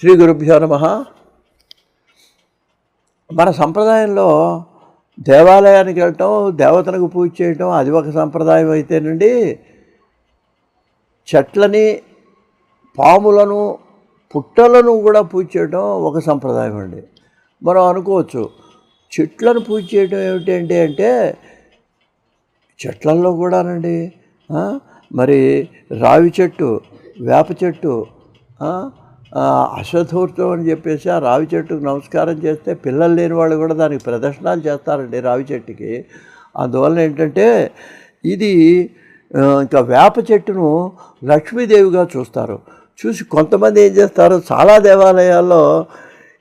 శ్రీ గురుభ్యో నమ. మన సంప్రదాయంలో దేవాలయానికి వెళ్ళటం దేవతలకు పూజ చేయటం అది ఒక సంప్రదాయం అయితేనండి చెట్లని పాములను పుట్టలను కూడా పూజ చేయడం ఒక సంప్రదాయం అండి. మనం అనుకోవచ్చు చెట్లను పూజ చేయడం ఏమిటంటే అంటే చెట్లల్లో కూడానండి మరి రావి చెట్టు వేప చెట్టు అశ్వథూర్తం అని చెప్పేసి ఆ రావి చెట్టుకు నమస్కారం చేస్తే పిల్లలు లేని వాళ్ళు కూడా దానికి ప్రదర్శనాలు చేస్తారండి రావి చెట్టుకి. అందువల్ల ఏంటంటే ఇది ఇంకా వేప చెట్టును లక్ష్మీదేవిగా చూస్తారు. చూసి కొంతమంది ఏం చేస్తారు చాలా దేవాలయాల్లో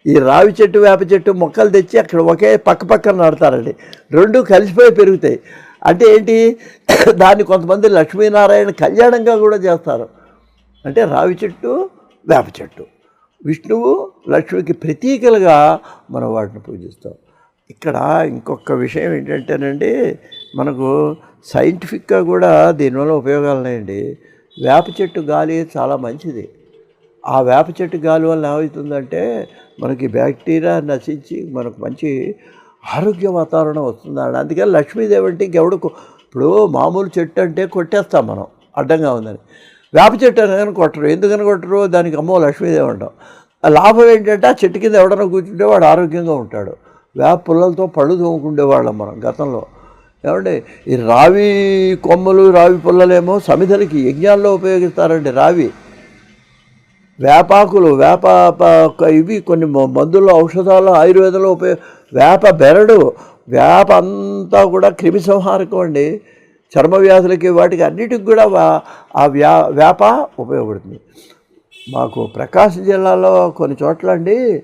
ఈ రావి చెట్టు వేప చెట్టు మొక్కలు తెచ్చి అక్కడ ఒకే పక్క పక్కన నాడతారండి రెండు కలిసిపోయి పెరుగుతాయి. అంటే ఏంటి దాన్ని కొంతమంది లక్ష్మీనారాయణ కళ్యాణంగా కూడా చేస్తారు. అంటే రావి చెట్టు వేప చెట్టు. విష్ణువు లక్ష్మికి ప్రతీకలుగా మనం వాటిని పూజిస్తాం. ఇక్కడ ఇంకొక విషయం ఏంటంటేనండి మనకు సైంటిఫిక్గా కూడా దీనివల్ల ఉపయోగాలు ఉన్నాయండి. వేప చెట్టు గాలి చాలా మంచిది. ఆ వేప చెట్టు గాలి వల్ల ఏమవుతుందంటే మనకి బ్యాక్టీరియా నశించి మనకు మంచి ఆరోగ్య వాతావరణం వస్తుందండి అందుకని లక్ష్మీదేవి అంటే ఇంకెవడు ఇప్పుడు మామూలు చెట్టు అంటే కొట్టేస్తాం మనం అడ్డంగా ఉందని. వేప చెట్టు అనగానే కొట్టరు? ఎందుకని కొట్టరు? దానికి అమ్మో లక్ష్మీదేవి అంటాం. ఆ లాభం ఏంటంటే ఆ చెట్టు కింద ఎవడన్నా కూర్చుంటే వాడు ఆరోగ్యంగా ఉంటాడు. వేప పుల్లలతో పళ్ళు తోముకుండేవాళ్ళం మనం గతంలో. ఏమండి ఈ రావి కొమ్మలు రావి పుల్లలేమో సమిధలకి యజ్ఞాల్లో ఉపయోగిస్తారండి రావి. వేపాకులు వేప ఇవి కొన్ని మ- మందులు ఔషధాలు ఆయుర్వేదంలో ఉపయోగ వేప బెరడు వేప అంతా కూడా క్రిమి సంహారకం అండి. చర్మ వ్యాధులకి వాటికి అన్నిటికి కూడా ఆ వ్యా వేప ఉపయోగపడుతుంది. మాకు ప్రకాశం జిల్లాలో కొన్ని చోట్ల అండి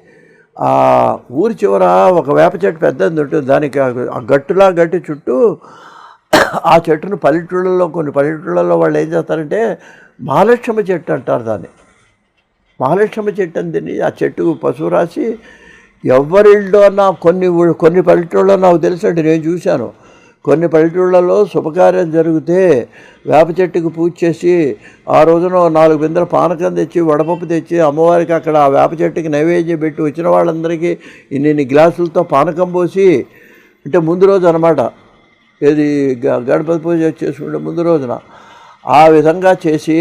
ఆ ఊరి చివర ఒక వేప చెట్టు పెద్దది ఉంటుంది. దానికి ఆ- గట్టులా గట్టి చుట్టూ ఆ చెట్టును పల్లెటూళ్ళలో కొన్ని పల్లెటూళ్ళలో వాళ్ళు ఏం చేస్తారంటే మహాలక్ష్మి చెట్టు అంటారు దాన్ని. మహాలక్ష్మి చెట్టు అని తిని ఆ చెట్టుకు పశువు రాసి ఎవరిళ్ళో నా కొన్ని కొన్ని పల్లెటూళ్ళలో నాకు తెలుసండి నేను చూశాను. కొన్ని పల్లెటూళ్ళలో శుభకార్యం జరిగితే వేప చెట్టుకు పూజ చేసి ఆ రోజున నాలుగు బిందెల పానకం తెచ్చి వడపప్పు తెచ్చి అమ్మవారికి అక్కడ ఆ వేప చెట్టుకి నైవేద్యం పెట్టి వచ్చిన వాళ్ళందరికీ ఇన్ని గ్లాసులతో పానకం పోసి అంటే ముందు రోజు అనమాట ఏది గ- గణపతి పూజ చేసుకుంటే ముందు రోజున ఆ విధంగా చేసి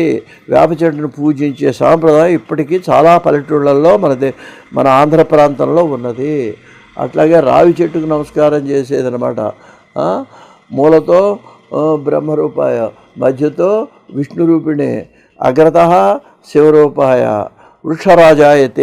వేప చెట్టును పూజించే సాంప్రదాయం ఇప్పటికీ చాలా పల్లెటూళ్ళల్లో మనది మన ఆంధ్ర ప్రాంతంలో ఉన్నది. అట్లాగే రావి చెట్టుకు నమస్కారం చేసేదనమాట మూలతో బ్రహ్మరూపాయ మధ్యతో విష్ణురూపిణి అగ్రత శివరూపాయ వృక్షరాజాయతే.